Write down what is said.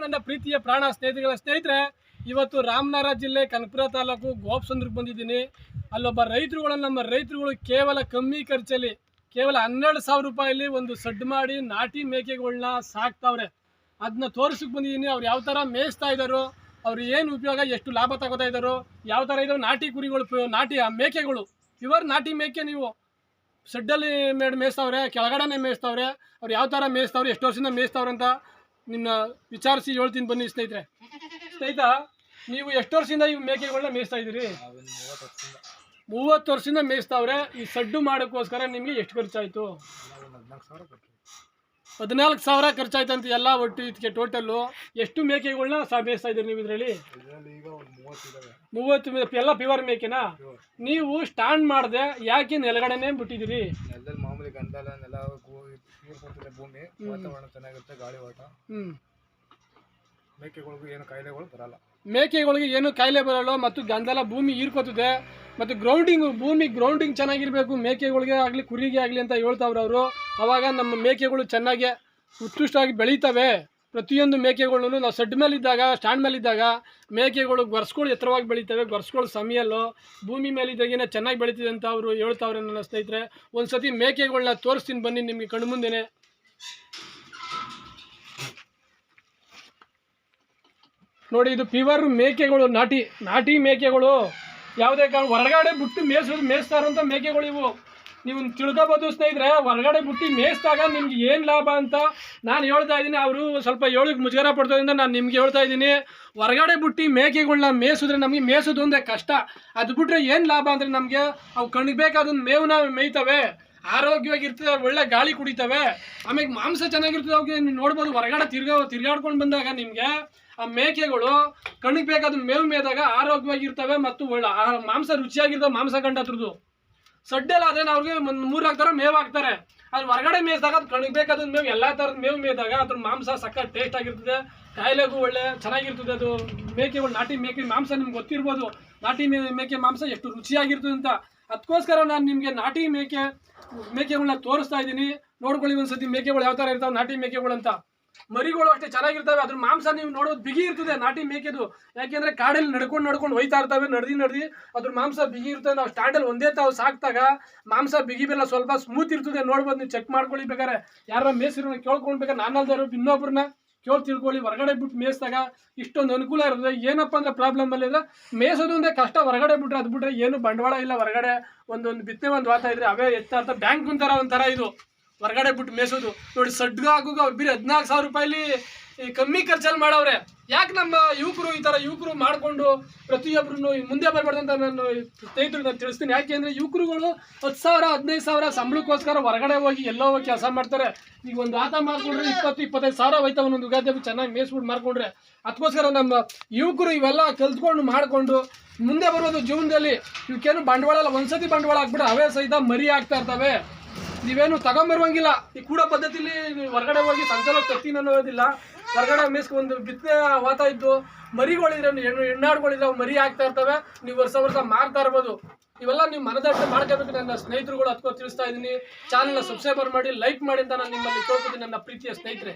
ನನ್ನ ಪ್ರೀತಿಯ ಪ್ರಾಣ ಸ್ನೇಹಿತಗಳ ಸ್ನೇಹಿತರೆ, ಇವತ್ತು ರಾಮನಗರ ಜಿಲ್ಲೆ ಕನಕಪುರ ತಾಲೂಕು ಗೋಪ್ಸಂದ್ರಕ್ಕೆ ಬಂದಿದ್ದೀನಿ. ಅಲ್ಲೊಬ್ಬ ರೈತರುಗಳು, ನಮ್ಮ ರೈತರುಗಳು ಕೇವಲ ಕಮ್ಮಿ ಖರ್ಚಲ್ಲಿ, ಕೇವಲ ಹನ್ನೆರಡು ಸಾವಿರ ರೂಪಾಯಲ್ಲಿ ಒಂದು ಸಡ್ ಮಾಡಿ ನಾಟಿ ಮೇಕೆಗಳನ್ನ ಸಾಕ್ತಾವ್ರೆ. ಅದನ್ನ ತೋರಿಸಕ್ಕೆ ಬಂದಿದ್ದೀನಿ. ಅವ್ರು ಯಾವ ಥರ ಮೇಯಿಸ್ತಾ ಇದ್ದಾರೋ ಅವ್ರು ಏನು ಉಪಯೋಗ, ಎಷ್ಟು ಲಾಭ ತಗೋತಾ ಇದ್ದಾರೋ ಯಾವ ಥರ ಇದಾವೆ ನಾಟಿ ಕುರಿಗಳು ನಾಟಿ ಮೇಕೆಗಳು. ಪ್ಯೂರ್ ನಾಟಿ ಮೇಕೆ ನೀವು. ಸಡ್ಡಲ್ಲಿ ಮೇಡ್, ಮೇಯಿಸ್ತಾವ್ರೆ, ಕೆಳಗಡೆನೆ ಮೇಯಿಸ್ತಾವ್ರೆ, ಅವ್ರು ಯಾವ ಥರ ಮೇಯಿಸ್ತಾವ್ರೆ, ಎಷ್ಟು ವರ್ಷದಿಂದ ಮೇಯಿಸ್ತಾವ್ರೆ ಅಂತ ನಿನ್ನ ವಿಚಾರಿಸಿ ಹೇಳ್ತೀನಿ ಬನ್ನಿ ಸ್ನೇಹಿತರೆ. ಸ್ನೇಹಿತ, ನೀವು ಎಷ್ಟು ವರ್ಷದಿಂದ ಈ ಮೇಕೆಗಳನ್ನ ಮೇಯಿಸ್ತಾ ಇದ್ದೀರಿ? ಮೂವತ್ತು ವರ್ಷದಿಂದ ಮೇಯಿಸ್ತಾವ್ರೆ, ಈ ಸಡ್ಡು ಮಾಡೋಕ್ಕೋಸ್ಕರ ನಿಮಗೆ ಎಷ್ಟು ಖರ್ಚಾಯಿತು? ಹದಿನಾಲ್ಕು ಸಾವಿರ ಖರ್ಚಾಯ್ತಂತ ಎಲ್ಲ ಒಟ್ಟು ಇದಕ್ಕೆ ಟೋಟಲ್ಲು ಎಷ್ಟು ಮೇಕೆಗಳನ್ನ ಸಹ ಮೇಯಿಸ್ತಾ ಇದ್ದೀರಿ ನೀವು ಇದರಲ್ಲಿ? ಮೂವತ್ತು ಎಲ್ಲ ಪ್ಯೂರ್ ಮೇಕೆನಾ? ನೀವು ಸ್ಟ್ಯಾಂಡ್ ಮಾಡಿದೆ ಯಾಕೆ ನೆಲಗಡೆನೆ ಬಿಟ್ಟಿದ್ದೀರಿ? ಕೊಡ್ತಿದೆ ಭೂಮಿ ವಾತಾವರಣ ಚೆನ್ನಾಗಿರುತ್ತೆ ಗಾಳಿ ಓಟ. ಮೇಕೆಗಳಿಗೂ ಏನು ಕಾಯಿಲೆಗಳು ಬರಲ್ಲ. ಮೇಕೆಗಳಿಗೆ ಏನು ಕಾಯಿಲೆ ಬರಲ್ಲ ಮತ್ತು ಗಂಧಲ ಭೂಮಿ ಹೀರ್ಕೋತಿದೆ ಮತ್ತು ಗ್ರೌಂಡಿಂಗ್ ಭೂಮಿ ಗ್ರೌಂಡಿಂಗ್ ಚೆನ್ನಾಗಿರಬೇಕು ಮೇಕೆಗಳಿಗೆ ಆಗಲಿ ಕುರಿಗೆ ಆಗಲಿ ಅಂತ ಹೇಳ್ತಾವ್ರೆ ಅವರು ಅವಾಗ ನಮ್ಮ ಮೇಕೆಗಳು ಚೆನ್ನಾಗಿ ಉತ್ಕೃಷ್ಟವಾಗಿ ಬೆಳೀತವೆ. ಪ್ರತಿಯೊಂದು ಮೇಕೆಗಳನ್ನು ನಾವು ಸಡ್ ಮೇಲೆ ಇದ್ದಾಗ ಸ್ಟ್ಯಾಂಡ್ ಮೇಲೆ ಇದ್ದಾಗ ಮೇಕೆಗಳು ಗೊರ್ಸ್ಗಳು ಎತ್ತರವಾಗಿ ಬೆಳೀತವೆ, ಗೊರ್ಸ್ಗಳು ಸಮಯಲ್ಲೂ, ಭೂಮಿ ಮೇಲೆ ಇದ್ದಾಗೇನೆ ಚೆನ್ನಾಗಿ ಬೆಳೀತಿದೆ ಅಂತ ಅವರು ಹೇಳ್ತಾವ್ರೆ ನನ್ನ ಸ್ನೇಹಿತರೆ. ಒಂದು ಸತಿ ಮೇಕೆಗಳನ್ನ ತೋರಿಸ್ತೀನಿ ಬನ್ನಿ ನಿಮಗೆ ಕಣ್ಮುಂದೆನೆ ನೋಡಿ, ಇದು ಪಿವರ್ ಮೇಕೆಗಳು, ನಾಟಿ ನಾಟಿ ಮೇಕೆಗಳು. ಯಾವುದೇ ಕಾರಣ ಹೊರಗಡೆ ಬಿಟ್ಟು ಮೇಯಿಸೋದು ಮೇಯಿಸ್ತಾರಂಥ ಮೇಕೆಗಳು ಇವು. ನೀವು ತಿಳ್ಕೊಬೋದು ಸ್ನೇಹಿತರೆ, ಹೊರಗಡೆ ಮುಟ್ಟಿ ಮೇಯಿಸಿದಾಗ ನಿಮ್ಗೆ ಏನು ಲಾಭ ಅಂತ ನಾನು ಹೇಳ್ತಾ ಇದ್ದೀನಿ. ಅವರು ಸ್ವಲ್ಪ ಹೇಳೋಕ್ಕೆ ಮುಜುಗರ ಪಡ್ತೋದ್ರಿಂದ ನಾನು ನಿಮ್ಗೆ ಹೇಳ್ತಾ ಇದ್ದೀನಿ. ಹೊರಗಡೆ ಬಿಟ್ಟು ಮೇಕೆಗಳನ್ನ ಮೇಯಿಸಿದ್ರೆ ನಮಗೆ ಮೇಯಿಸೋದು ಕಷ್ಟ. ಅದು ಬಿಟ್ಟರೆ ಏನು ಲಾಭ ಅಂದರೆ ನಮಗೆ ಅವು ಕಣ್ಗೆ ಬೇಕಾದೊಂದು ಮೇವನ್ನ ಮೇಯ್ತವೆ. ಆರೋಗ್ಯವಾಗಿರ್ತದೆ ಒಳ್ಳೆ ಗಾಳಿ ಕುಡಿತವೆ. ಆಮೇಲೆ ಮಾಂಸ ಚೆನ್ನಾಗಿರ್ತದೆ ಅವ್ರಿಗೆ ನೀವು ನೋಡ್ಬೋದು. ಹೊರಗಡೆ ತಿರ್ಗಾ, ತಿರ್ಗಾಡ್ಕೊಂಡು ಬಂದಾಗ ನಿಮಗೆ ಆ ಮೇಕೆಗಳು ಕಣ್ಣಿಗೆ ಬೇಕಾದ ಮೇವು ಮೇದಾಗ ಆರೋಗ್ಯವಾಗಿರ್ತವೆ ಮತ್ತು ಒಳ್ಳೆ ಆ ಮಾಂಸ ರುಚಿಯಾಗಿರ್ತವೆ ಮಾಂಸ ಅದ್ರದ್ದು ಸಡ್ಡೆಲ್ಲ ಅದೇನು ಅವ್ರಿಗೆ ಒಂದು ಮೂರು ಹಾಕ್ತಾರೆ ಮೇವು ಹಾಕ್ತಾರೆ. ಅದು ಹೊರಗಡೆ ಮೇಯಿಸಿದಾಗ ಅದು ಕಣಿಗೆ ಬೇಕಾದ ಮೇವು ಎಲ್ಲ ಥರದ ಮೇವು ಮೇಯ್ದಾಗ ಅದ್ರ ಮಾಂಸ ಸಕ್ಕ ಟೇಸ್ಟ್ ಆಗಿರ್ತದೆ. ಕಾಯಿಲೆಗೂ ಒಳ್ಳೆ, ಚೆನ್ನಾಗಿರ್ತದೆ ಅದು. ಮೇಕೆಗಳು ನಾಟಿ ಮೇಕೆ ಮಾಂಸ ನಿಮ್ಗೆ ಗೊತ್ತಿರ್ಬೋದು. ನಾಟಿ ಮೇಕೆ ಮಾಂಸ ಎಷ್ಟು ರುಚಿಯಾಗಿರ್ತದೆ ಅಂತ. ಅದಕ್ಕೋಸ್ಕರ ನಾನು ನಿಮಗೆ ನಾಟಿ ಮೇಕೆ ಮೇಕೆಗಳನ್ನ ತೋರಿಸ್ತಾ ಇದ್ದೀನಿ. ನೋಡ್ಕೊಳ್ಳಿ ಒಂದ್ಸತಿ ಮೇಕೆಗಳು ಯಾವ ಥರ ಇರ್ತಾವೆ, ನಾಟಿ ಮೇಕೆಗಳು ಅಂತ ಮರಿಗಳು ಅಷ್ಟೇ ಚೆನ್ನಾಗಿರ್ತವೆ, ಅದ್ರ ಮಾಂಸ ನೀವು ನೋಡೋದು ಬಿಗಿ ಇರ್ತದೆ, ನಾಟಿ ಮೇಕೆದು. ಯಾಕೆಂದ್ರೆ ಕಾಡಲ್ಲಿ ನಡ್ಕೊಂಡು ನಡ್ಕೊಂಡು ಹೋಯ್ತಾ ಇರ್ತವೆ, ನಡ್ದಿ ನಡ್ದಿ ಅದ್ರ ಮಾಂಸ ಬಿಗಿ ಇರ್ತದೆ. ನಾವು ಸ್ಟ್ಯಾಂಡಲ್ಲಿ ಒಂದೇ ತಾವು ಸಾಕ್ತಾಗ ಮಾಂಸ ಬಿಗಿ ಬೆಲ್ಲ ಸ್ವಲ್ಪ ಸ್ಮೂತ್ ಇರ್ತದೆ, ನೋಡ್ಬೋದು ನೀವು ಚೆಕ್ ಮಾಡ್ಕೊಳ್ಳಿ ಬೇಕಾರೆ ಯಾರ ಮೇಸಿರೋ ಕೇಳ್ಕೊಳ್ಬೇಕಾರೆ ನಾನಲ್ದಾರು ಇನ್ನೊಬ್ರನ್ನ ಕೇಳಿ ತಿಳ್ಕೊಳ್ಳಿ, ಹೊರಗಡೆ ಬಿಟ್ಟು ಮೇಯಿಸಿದಾಗ ಇಷ್ಟೊಂದು ಅನುಕೂಲ ಇರ್ತದೆ. ಏನಪ್ಪ ಅಂದ್ರೆ ಪ್ರಾಬ್ಲಮ್ ಅಲ್ಲಿ ಅಂದ್ರೆ ಮೇಯಿಸೋದು ಒಂದೇ ಕಷ್ಟ, ಹೊರಗಡೆ ಬಿಟ್ರೆ ಅದು ಬಿಟ್ರೆ ಏನು ಬಂಡವಾಳ ಇಲ್ಲ. ಹೊರಗಡೆ ಒಂದೊಂದು ಬಿತ್ತನೆ ಒಂದು ವಾತ ಇದ್ರೆ ಅವೇ ಎತ್ತ ಅಂತ ಬ್ಯಾಂಕ್ ಒಂಥರ ಒಂಥರ ಇದು. ಹೊರಗಡೆ ಬಿಟ್ಟು ಮೇಸೋದು. ನೋಡಿ ಸಡ್ಗ ಆಗೋಗ ಅವ್ರು ಬೀರಿ ಹದಿನಾಲ್ಕು ಸಾವಿರ ರೂಪಾಯಿಲಿ ಕಮ್ಮಿ ಖರ್ಚಲ್ಲಿ ಮಾಡವ್ರೆ. ಯಾಕೆ ನಮ್ಮ ಯುವಕರು ಈ ಥರ ಯುವಕರು ಮಾಡಿಕೊಂಡು ಪ್ರತಿಯೊಬ್ಬರು ಮುಂದೆ ಬರಬಾರ್ದು ಅಂತ ನಾನು ಸ್ನೇಹಿತರು ನಾನು ತಿಳಿಸ್ತೀನಿ. ಯಾಕೆ ಅಂದರೆ ಯುವಕರುಗಳು ಹತ್ತು ಸಾವಿರ, ಹದಿನೈದು ಸಾವಿರ ಸಂಬಳಕ್ಕೋಸ್ಕರ ಹೊರಗಡೆ ಹೋಗಿ ಎಲ್ಲೋ ಹೋಗಿ ಕೆಲಸ ಮಾಡ್ತಾರೆ. ಈಗ ಒಂದು ಆತ ಮಾಡ್ಕೊಂಡ್ರೆ ಇಪ್ಪತ್ತು, ಇಪ್ಪತ್ತೈದು ಸಾವಿರ ಹೋಯ್ತಾ ಒಂದೊಂದು ಯುಗಾದಿ ಚೆನ್ನಾಗಿ ಮೇಸ್ಬಿಟ್ಟು ಮಾಡ್ಕೊಂಡ್ರೆ. ಅದಕ್ಕೋಸ್ಕರ ನಮ್ಮ ಯುವಕರು ಇವೆಲ್ಲ ಕಲ್ತ್ಕೊಂಡು ಮಾಡಿಕೊಂಡು ಮುಂದೆ ಬರೋದು ಜೀವನದಲ್ಲಿ. ಇವಕ್ಕೇನು ಬಂಡವಾಳ ಅಲ್ಲ, ಒಂದ್ಸತಿ ಬಂಡವಾಳ ಹಾಕ್ಬಿಟ್ಟು ಅವೇ ಸಹಿತ ಮರಿ ಆಗ್ತಾ ಇರ್ತವೆ. ನೀವೇನು ತಗೊಂಬರುವಂಗಿಲ್ಲ. ಈ ಕೂಡ ಪದ್ಧತಿಲಿ ಹೊರಗಡೆ ಹೋಗಿ ಸಂಚಾಲ ತತ್ತೀನಿ ಅನ್ನೋದಿಲ್ಲ ಹೊರಗಡೆ ಮೇಸ್ಕೊ ಒಂದು ಬಿತ್ತನೆ ವಾತ ಇದ್ದು, ಮರಿಗಳಿದ್ರೆ ಹೆಣ್ಣು ಹೆಣ್ಣಾಡ್ಗಳಿದ್ರೆ ಅವು ಮರಿ ಆಗ್ತಾ ಇರ್ತವೆ. ನೀವು ವರ್ಷ ವರ್ಷ ಮಾರ್ತಾ ಇರ್ಬೋದು. ಇವೆಲ್ಲ ನೀವು ಮನದಟ್ಟು ಮಾಡ್ಕೋಬೇಕು. ನನ್ನ ಸ್ನೇಹಿತರುಗಳು ಅದಕ್ಕೋ ತಿಳಿಸ್ತಾ ಇದ್ದೀನಿ. ಚಾನಲ್ನ ಸಬ್ಸ್ಕ್ರೈಬರ್ ಮಾಡಿ ಲೈಕ್ ಮಾಡಿ ಅಂತ ನಾನು ನಿಮ್ಮಲ್ಲಿ ಕೇಳ್ಕೊತೀನಿ, ನನ್ನ ಪ್ರೀತಿಯ ಸ್ನೇಹಿತರೆ.